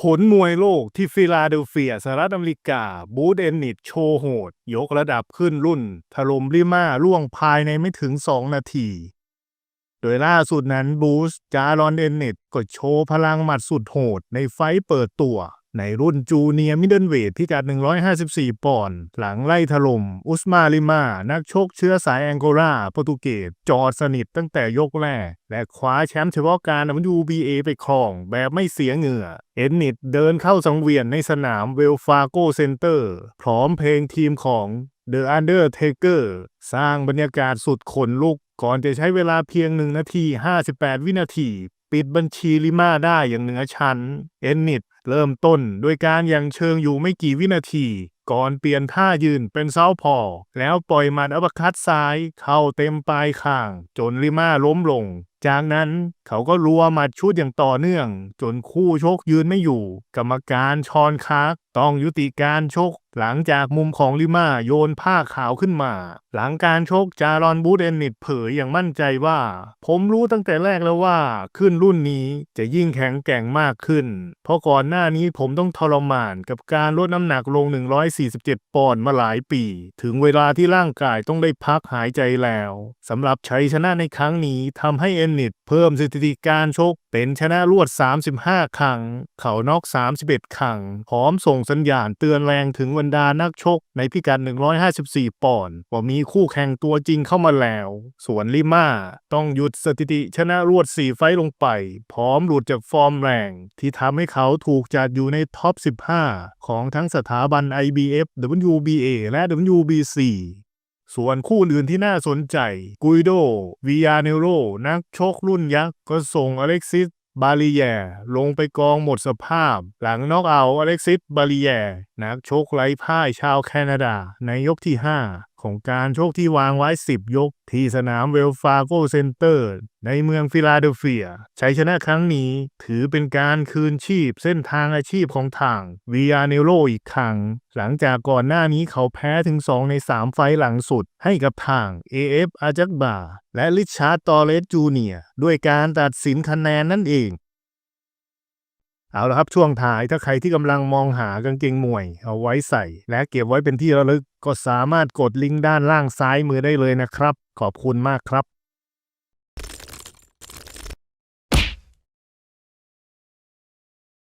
ผลมวยโลกที่ฟิลาเดลเฟียสหรัฐอเมริกา บูธเอนนิตโชว์โหด ยกระดับขึ้นรุ่น ถล่มลิมาล่วงภายในไม่ถึง 2 นาที โดยล่าสุดนั้นบูสจารอนเอนนิตก็โชว์พลังหมัดสุดโหดในไฟเปิดตัว ในรุ่นจูเนียร์มิดเดิลเวทพิกัด 154 ปอนด์ หลังไล่ถล่ม อุสมาลิมา นักชกเชื้อสายแองโกลาโปรตุเกส จอดสนิทตั้งแต่ยกแรก และคว้าแชมป์เฉพาะการ WBA ไปครองแบบไม่เสียเหงื่อ เอ็นนิตเดินเข้าสังเวียนในสนามเวลฟาโกเซ็นเตอร์ พร้อมเพลงทีมของ The Undertaker สร้างบรรยากาศสุดขนลุก ก่อนจะใช้เวลาเพียง 1 นาที 58 วินาที ปิดบัญชีลิมาได้อย่างเหนือชั้น เอนนิต เริ่มต้นด้วยการยังเชิงอยู่ไม่กี่วินาที ก่อนเปลี่ยนท่ายืนเป็นเซาพอ แล้วปล่อยหมัดอัปคัตซ้าย เข้าเต็มปลายข้าง จนลิมาล้มลง จากนั้นเขาก็รัวหมัดชุดอย่างต่อเนื่อง จนคู่ชกยืนไม่อยู่ กรรมการชอนคาร์ก ต้องยุติการชก หลังจากมุมของลิมาโยนผ้าขาวขึ้นมา หลังการชกจารอนบูเอนนิตเผยอย่างมั่นใจว่า ผมรู้ตั้งแต่แรกแล้วว่า ขึ้นรุ่นนี้จะยิ่งแข็งแกร่งมากขึ้น เพราะก่อนหน้านี้ผมต้องทรมานกับการลดน้ำหนักลง 147 ปอนด์มาหลายปี ถึงเวลาที่ร่างกายต้องได้พักหายใจแล้วสำหรับชัยชนะในครั้งนี้ทำให้เอนนิตเพิ่มสถิติการชก เป็นชนะรวด 35 ครั้ง เขานอก 31 ครั้ง พร้อมส่งสัญญาณเตือนแรงถึงบรรดานักชกในพิกัด 154 ปอนด์ว่ามีคู่แข่งตัวจริงเข้ามาแล้ว ส่วนลิมาต้องหยุดสถิติชนะรวด 4 ไฟต์ลงไป พร้อมหลุดจากฟอร์มแรง ที่ทำให้เขาถูกจัดอยู่ในท็อป 15 ของทั้งสถาบัน IBF WBA และ WBC ส่วนคู่อื่นที่น่าสนใจ กุยโดวิยาเนโร นักชกรุ่นยักษ์ก็ส่งอเล็กซิส บาลีแยลงไปกองหมดสภาพ หลังน็อกเอาอเล็กซิส บาลีแยนักชกไร้พ่ายชาวแคนาดาในยกที่ 5ของการชกที่วางไว้ 10 ยก ที่สนามเวลฟาโกเซ็นเตอร์ ในเมืองฟิลาเดลเฟียชัยชนะครั้งนี้ถือเป็นการคืนชีพเส้นทางอาชีพของทางวิอาเนโรอีกครั้ง หลังจากก่อนหน้านี้เขาแพ้ถึง 2 ใน 3 ไฟล์หลังสุดให้กับทาง AF อาจักบาและริชาร์ดตอเรสจูเนียด้วยการตัดสินคะแนนนั่นเอง เอาละครับช่วงท้ายถ้าใครที่กำลังมองหากางเกงมวย เอาไว้ใส่ และเก็บไว้เป็นที่ระลึกก็สามารถกดลิงก์ด้านล่างซ้ายมือได้เลยนะครับ ขอบคุณมากครับ